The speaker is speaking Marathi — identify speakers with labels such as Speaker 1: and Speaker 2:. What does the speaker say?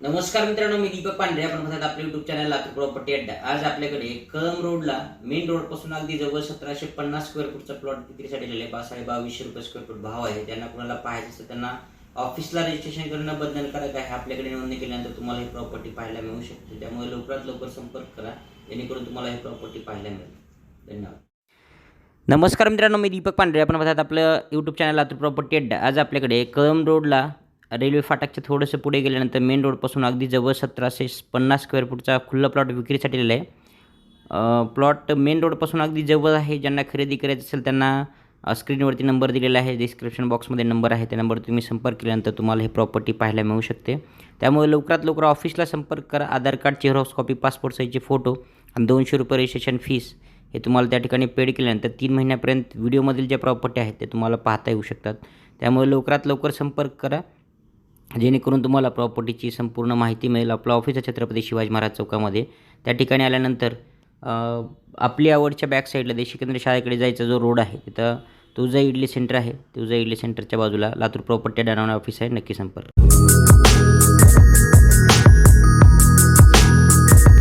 Speaker 1: नमस्कार मित्रांनो मी दीपक पांढरे. आपण म्हणतात आपल्या युट्यूब चॅनल लातूर प्रॉपर्टी अड्डा. आज आपल्याकडे कळम रोडला मेन रोडपासून अगदी जवळ सतराशे पन्नास स्क्वेअर फूटचा प्लॉट विक्रीसाठी दिलेला आहे पाच साडे बावीसशे रुपये स्क्वेअर फूट भाव आहे. त्यांना कोणाला पाहायचं असेल त्यांना ऑफिसला रजिस्ट्रेशन करणं बंधनकारक आहे. आपल्याकडे नोंदणी केल्यानंतर तुम्हाला ही प्रॉपर्टी पाहायला मिळू शकते. त्यामुळे लवकरात लवकर संपर्क करा. जेणेकरून तुम्हाला ही प्रॉपर्टी पाहायला मिळेल. धन्यवाद. नमस्कार मित्रांनो मी दीपक पांढरे. आपण बघतात आपलं यूट्यूब चॅनल लातूर प्रॉपर्टी अड्डा. आज आपल्याकडे कळम रोडला रेल्वे फाटकच्या थोडंसं पुढे गेल्यानंतर मेन रोडपासून अगदी जवळ सतराशे पन्नास स्क्वेअर फूटचा खुल्ला प्लॉट विक्रीसाठी दिलेला आहे. प्लॉट मेन रोडपासून अगदी जवळ आहे. ज्यांना खरेदी करायचं असेल त्यांना स्क्रीनवरती नंबर दिलेला आहे. डिस्क्रिप्शन बॉक्समध्ये नंबर आहे. त्या नंबर तुम्ही संपर्क केल्यानंतर तुम्हाला ही प्रॉपर्टी पाहायला मिळू शकते. त्यामुळे लवकरात लवकर ऑफिसला संपर्क करा. Aadhaar card xerox copy passport साईजचे फोटो आणि दोनशे रुपये रजिस्ट्रेशन फीस हे तुम्हाला त्या ठिकाणी पेड केल्यानंतर तीन महिन्यापर्यंत व्हिडिओमधील ज्या प्रॉपर्टी आहेत ते तुम्हाला पाहता येऊ शकतात. त्यामुळे लवकरात लवकर संपर्क करा. जेणेकरून तुम्हाला प्रॉपर्टीची संपूर्ण माहिती मिळेल. आपलं ऑफिस आहे छत्रपती शिवाजी महाराज चौकामध्ये. त्या ठिकाणी आल्यानंतर आपली आवडच्या बॅक साईडला देशी केंद्र शाळेकडे जायचा जो रोड आहे तिथं तुझा इडली सेंटर आहे. तुझा इडली सेंटरच्या बाजूला लातूर प्रॉपर्टी डायनावणे ऑफिस आहे. नक्की संपर्क